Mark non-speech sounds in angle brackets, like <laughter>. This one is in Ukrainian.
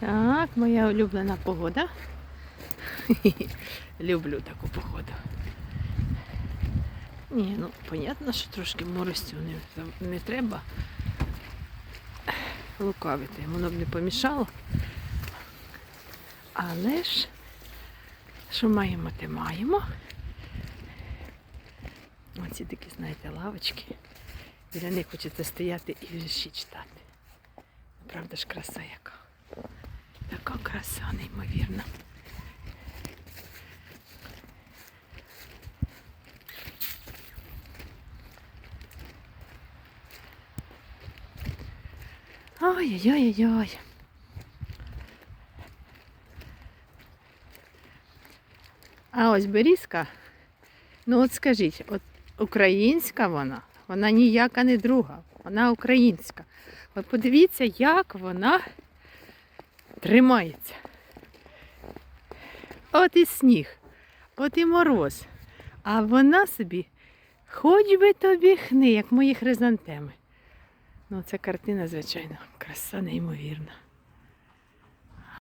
Так, моя улюблена погода. <laughs> Люблю таку погоду. Ні, ну, понятно, що трошки моросцю не, не треба лукавити, воно б не помішало. Але ж, що маємо, те маємо. Оці такі, знаєте, лавочки. Біля них хочеться стояти і вірші читати. Правда ж краса яка. Краса неймовірна. Ой-ой-ой-ой. А ось берізка, ну от скажіть, от українська вона, вона ніяка не друга, вона українська. От подивіться, як вона тримається. От і сніг, от і мороз. А вона собі хоч би тобі хни, як мої хризантеми. Ну, це картина, звичайно, краса неймовірна.